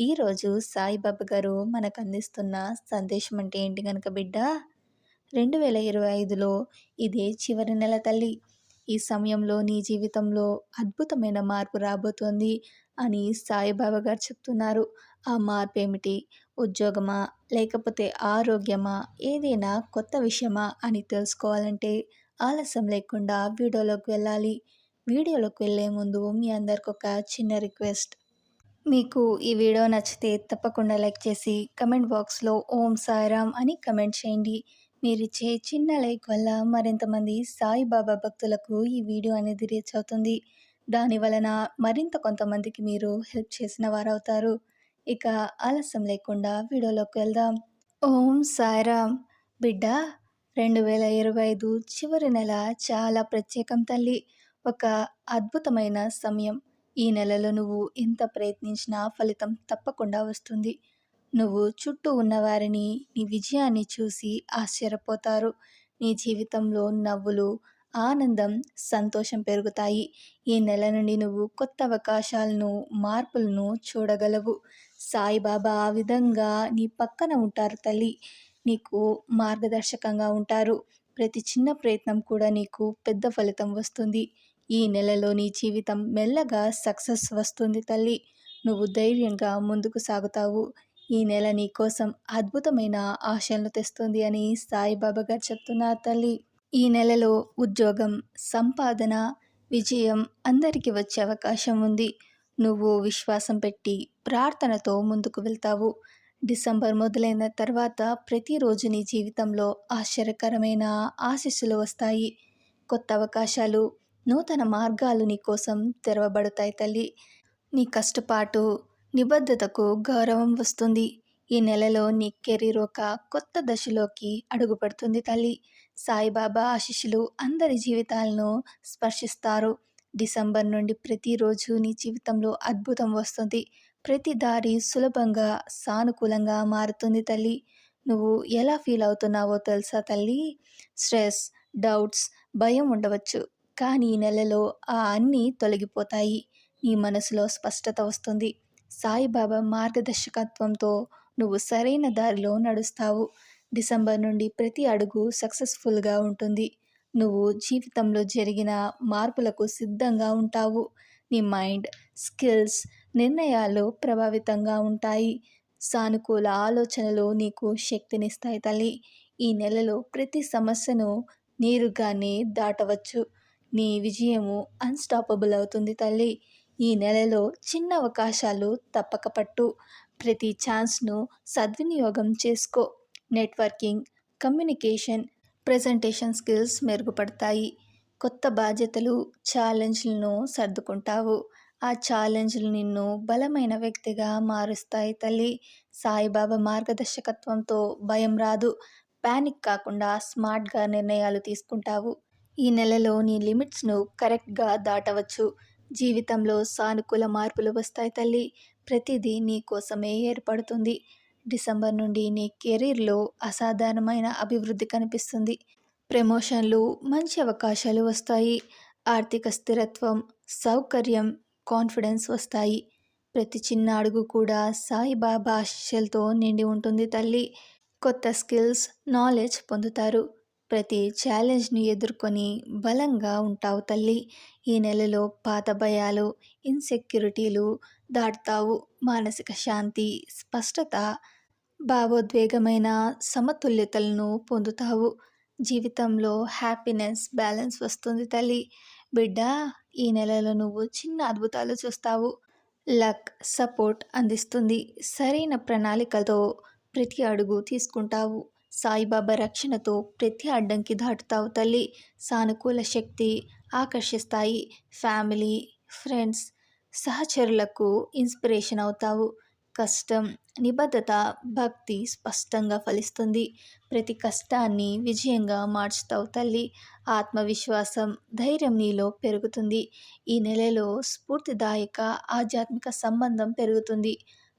ఈరోజు సాయిబాబా గారు మనకు అందిస్తున్న సందేశం అంటే ఏంటి కనుక బిడ్డ? రెండు వేల ఇరవై ఐదులో ఇదే చివరి నెల తల్లి. ఈ సమయంలో నీ జీవితంలో అద్భుతమైన మార్పు రాబోతోంది అని సాయిబాబా గారు చెప్తున్నారు. ఆ మార్పు ఏమిటి ఉద్యోగమా? లేకపోతే ఆరోగ్యమా? ఏదైనా కొత్త విషయమా అని తెలుసుకోవాలంటే ఆలస్యం లేకుండా వీడియోలోకి వెళ్ళాలి. వీడియోలోకి వెళ్ళే ముందు మీ అందరికి ఒక చిన్న రిక్వెస్ట్. మీకు ఈ వీడియో నచ్చితే తప్పకుండా లైక్ చేసి కమెంట్ బాక్స్లో ఓం సాయిరామ్ అని కమెంట్ చేయండి. మీరు ఇచ్చే చిన్న లైక్ వల్ల మరింతమంది సాయిబాబా భక్తులకు ఈ వీడియో అనేది రీచ్ అవుతుంది. దాని వలన మరింత కొంతమందికి మీరు హెల్ప్ చేసిన వారు అవుతారు ఇక ఆలస్యం లేకుండా వీడియోలోకి వెళ్దాం. ఓం సాయిరామ్! బిడ్డ రెండు వేల ఇరవై ఐదు చివరి నెల చాలా ప్రత్యేకం తల్లి. ఒక అద్భుతమైన సమయం. ఈ నెలలో నువ్వు ఎంత ప్రయత్నించినా ఫలితం తప్పకుండా వస్తుంది. నువ్వు చుట్టూ ఉన్నవారిని నీ విజయాన్ని చూసి ఆశ్చర్యపోతారు. నీ జీవితంలో నవ్వులు ఆనందం సంతోషం పెరుగుతాయి. ఈ నెల నుండి నువ్వు కొత్త అవకాశాలను మార్పులను చూడగలవు. సాయిబాబా ఆ విధంగా నీ పక్కన ఉంటారు తల్లి. నీకు మార్గదర్శకంగా ఉంటారు. ప్రతి చిన్న ప్రయత్నం కూడా నీకు పెద్ద ఫలితం వస్తుంది. ఈ నెలలో నీ జీవితం మెల్లగా సక్సెస్ వస్తుంది తల్లి. నువ్వు ధైర్యంగా ముందుకు సాగుతావు. ఈ నెల నీ కోసం అద్భుతమైన ఆశలను తెస్తుంది అని సాయిబాబా గారు చెప్తున్నారు తల్లి. ఈ నెలలో ఉద్యోగం సంపాదన విజయం అందరికీ వచ్చే అవకాశం ఉంది. నువ్వు విశ్వాసం పెట్టి ప్రార్థనతో ముందుకు వెళ్తావు. డిసెంబర్ మొదలైన తర్వాత ప్రతిరోజు నీ జీవితంలో ఆశ్చర్యకరమైన ఆశీస్సులు వస్తాయి. కొత్త అవకాశాలు నూతన మార్గాలు నీ కోసం తెరవబడతాయి తల్లి. నీ కష్టపాటు నిబద్ధతకు గౌరవం వస్తుంది. ఈ నెలలో నీ కెరీర్ ఒక కొత్త దశలోకి అడుగుపడుతుంది తల్లి. సాయిబాబా ఆశిష్యులు అందరి జీవితాలను స్పర్శిస్తారు. డిసెంబర్ నుండి ప్రతిరోజు నీ జీవితంలో అద్భుతం వస్తుంది. ప్రతి దారి సులభంగా సానుకూలంగా మారుతుంది తల్లి. నువ్వు ఎలా ఫీల్ అవుతున్నావో తెలుసా తల్లి? స్ట్రెస్ డౌట్స్ భయం ఉండవచ్చు. కానీ ఈ నెలలో ఆ అన్నీ తొలగిపోతాయి. నీ మనసులో స్పష్టత వస్తుంది. సాయిబాబా మార్గదర్శకత్వంతో నువ్వు సరైన దారిలో నడుస్తావు. డిసెంబర్ నుండి ప్రతి అడుగు సక్సెస్ఫుల్గా ఉంటుంది. నువ్వు జీవితంలో జరిగిన మార్పులకు సిద్ధంగా ఉంటావు. నీ మైండ్ స్కిల్స్ నిర్ణయాలు ప్రభావితంగా ఉంటాయి. సానుకూల ఆలోచనలు నీకు శక్తినిస్తాయి తల్లి. ఈ నెలలో ప్రతి సమస్యను నేరుగానే దాటవచ్చు. నీ విజయము అన్స్టాపబుల్ అవుతుంది తల్లి. ఈ నెలలో చిన్న అవకాశాలు తప్పక పట్టు. ప్రతి ఛాన్స్ను సద్వినియోగం చేసుకో. నెట్వర్కింగ్ కమ్యూనికేషన్ ప్రజెంటేషన్ స్కిల్స్ మెరుగుపడతాయి. కొత్త బాధ్యతలు ఛాలెంజ్లను సర్దుకుంటావు. ఆ ఛాలెంజ్లు నిన్ను బలమైన వ్యక్తిగా మారుస్తాయి తల్లి. సాయిబాబా మార్గదర్శకత్వంతో భయం రాదు. ప్యానిక్ కాకుండా స్మార్ట్గా నిర్ణయాలు తీసుకుంటావు. ఈ నెలలో నీ లిమిట్స్ను కరెక్ట్గా దాటవచ్చు. జీవితంలో సానుకూల మార్పులు వస్తాయి తల్లి. ప్రతిదీ నీ కోసమే ఏర్పడుతుంది. డిసెంబర్ నుండి నీ కెరీర్లో అసాధారణమైన అభివృద్ధి కనిపిస్తుంది. ప్రమోషన్లు మంచి అవకాశాలు వస్తాయి. ఆర్థిక స్థిరత్వం సౌకర్యం కాన్ఫిడెన్స్ వస్తాయి. ప్రతి చిన్న అడుగు కూడా సాయిబాబా ఆశీస్సులతో నిండి ఉంటుంది తల్లి. కొత్త స్కిల్స్ నాలెడ్జ్ పొందుతారు. ప్రతి ఛాలెంజ్ని ఎదుర్కొని బలంగా ఉంటావు తల్లి. ఈ నెలలో పాత భయాలు ఇన్సెక్యూరిటీలు దాటుతావు. మానసిక శాంతి స్పష్టత భావోద్వేగమైన సమతుల్యతలను పొందుతావు. జీవితంలో హ్యాపీనెస్ బ్యాలెన్స్ వస్తుంది తల్లి. బిడ్డ ఈ నెలలో నువ్వు చిన్న అద్భుతాలు చూస్తావు. లక్ సపోర్ట్ అందిస్తుంది. సరైన ప్రణాళికతో ప్రతి అడుగు తీసుకుంటావు. సాయిబాబా రక్షణతో ప్రతి అడ్డంకి దాటుతావు తల్లి. సానుకూల శక్తి ఆకర్షిస్తాయి. ఫ్యామిలీ ఫ్రెండ్స్ సహచరులకు ఇన్స్పిరేషన్ అవుతావు. కష్టం నిబద్ధత భక్తి స్పష్టంగా ఫలిస్తుంది. ప్రతి కష్టాన్ని విజయంగా మార్చుతావు తల్లి. ఆత్మవిశ్వాసం ధైర్యం నీలో పెరుగుతుంది. ఈ నెలలో స్ఫూర్తిదాయక ఆధ్యాత్మిక సంబంధం పెరుగుతుంది.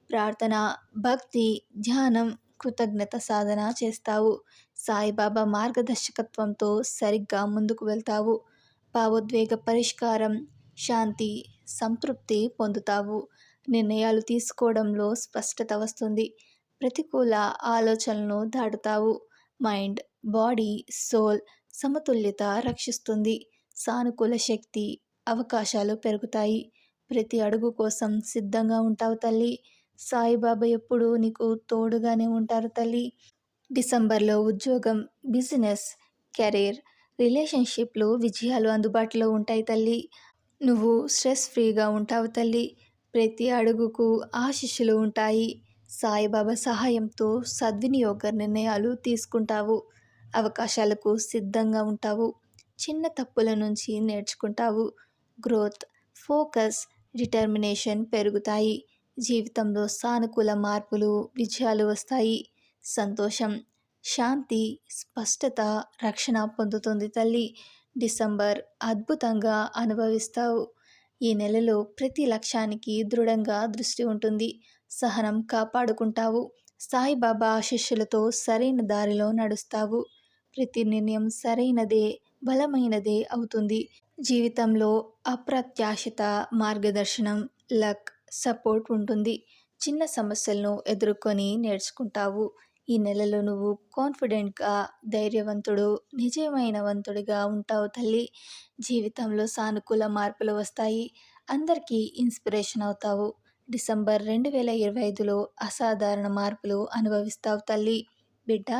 ప్రార్థన భక్తి ధ్యానం కృతజ్ఞత సాధన చేస్తావు. సాయిబాబా మార్గదర్శకత్వంతో సరిగ్గా ముందుకు వెళ్తావు. భావోద్వేగ పరిష్కారం శాంతి సంతృప్తి పొందుతావు. నిర్ణయాలు తీసుకోవడంలో స్పష్టత వస్తుంది. ప్రతికూల ఆలోచనలను దాటుతావు. మైండ్ బాడీ సోల్ సమతుల్యత రక్షిస్తుంది. సానుకూల శక్తి అవకాశాలు పెరుగుతాయి. ప్రతి అడుగు కోసం సిద్ధంగా ఉంటావు తల్లి. సాయిబాబా ఎప్పుడు నీకు తోడుగానే ఉంటారు తల్లి. డిసెంబర్లో ఉద్యోగం బిజినెస్ కెరీర్ రిలేషన్షిప్లు విజయాలు అందుబాటులో ఉంటాయి తల్లి. నువ్వు స్ట్రెస్ ఫ్రీగా ఉంటావు తల్లి. ప్రతి అడుగుకు ఆశిస్సులు ఉంటాయి. సాయిబాబా సహాయంతో సద్వినియోగ నిర్ణయాలు తీసుకుంటావు. అవకాశాలకు సిద్ధంగా ఉంటావు. చిన్న తప్పుల నుంచి నేర్చుకుంటావు. గ్రోత్ ఫోకస్ డిటర్మినేషన్ పెరుగుతాయి. జీవితంలో సానుకూల మార్పులు విజయాలు వస్తాయి. సంతోషం శాంతి స్పష్టత రక్షణ పొందుతుంది తల్లి. డిసెంబర్ అద్భుతంగా అనుభవిస్తావు. ఈ నెలలో ప్రతి లక్ష్యానికి దృఢంగా దృష్టి ఉంటుంది. సహనం కాపాడుకుంటావు. సాయిబాబా ఆశిష్యులతో సరైన దారిలో నడుస్తావు. ప్రతి నిర్ణయం సరైనదే బలమైనదే అవుతుంది. జీవితంలో అప్రత్యాశిత మార్గదర్శనం లక్ సపోర్ట్ ఉంటుంది. చిన్న సమస్యలను ఎదుర్కొని నేర్చుకుంటావు. ఈ నెలలో నువ్వు కాన్ఫిడెంట్గా ధైర్యవంతుడు నిజమైన వంతుడిగా ఉంటావు తల్లి. జీవితంలో సానుకూల మార్పులు వస్తాయి. అందరికీ ఇన్స్పిరేషన్ అవుతావు. డిసెంబర్ రెండు వేల ఇరవై ఐదులో అసాధారణ మార్పులు అనుభవిస్తావు తల్లి. బిడ్డ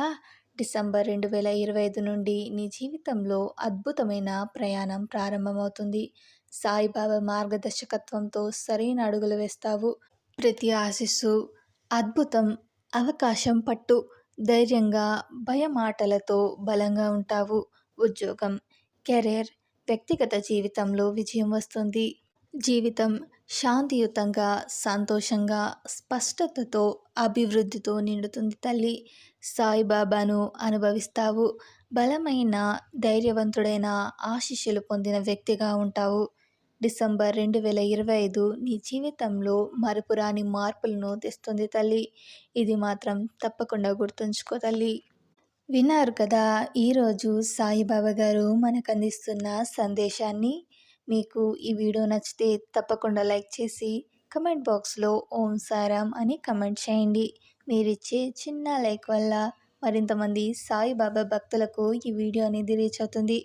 డిసెంబర్ రెండు వేల ఇరవై ఐదు నుండి నీ జీవితంలో అద్భుతమైన ప్రయాణం ప్రారంభమవుతుంది. సాయిబాబా మార్గదర్శకత్వంతో సరైన అడుగులు వేస్తావు. ప్రతి ఆశిస్సు అద్భుతం అవకాశం పట్టు ధైర్యంగా భయమాటలతో బలంగా ఉంటావు. ఉద్యోగం కెరీర్ వ్యక్తిగత జీవితంలో విజయం వస్తుంది. జీవితం శాంతియుతంగా సంతోషంగా స్పష్టతతో అభివృద్ధితో నిండుతుంది తల్లి. సాయిబాబాను అనుభవిస్తావు. బలమైన ధైర్యవంతుడైన ఆశీస్సులు పొందిన వ్యక్తిగా ఉంటావు. డిసెంబర్ రెండు వేల ఇరవై ఐదు నీ జీవితంలో మరపురాని మార్పులను తెస్తుంది తల్లి. ఇది మాత్రం తప్పకుండా గుర్తుంచుకో తల్లి. విన్నారు కదా ఈరోజు సాయిబాబా గారు మనకు అందిస్తున్న సందేశాన్ని? మీకు ఈ వీడియో నచ్చితే తప్పకుండా లైక్ చేసి కమెంట్ బాక్స్లో ఓం సారాం అని కమెంట్ చేయండి. మీరిచ్చే చిన్న లైక్ వల్ల మరింతమంది సాయిబాబా భక్తులకు ఈ వీడియో అనేది రీచ్ అవుతుంది.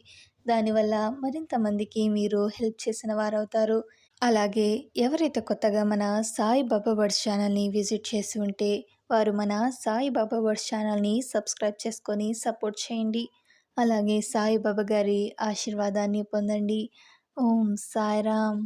దానివల్ల మరింతమందికి మీరు హెల్ప్ చేసిన వారు అవుతారు అలాగే ఎవరైతే కొత్తగా మన సాయి బాబా వర్డ్స్ ఛానల్ని విజిట్ చేసి ఉంటే వారు మన సాయి బాబా వర్డ్స్ ఛానల్ని సబ్స్క్రైబ్ చేసుకొని సపోర్ట్ చేయండి. అలాగే సాయిబాబా గారి ఆశీర్వాదాన్ని పొందండి. ఓం సాయిరామ్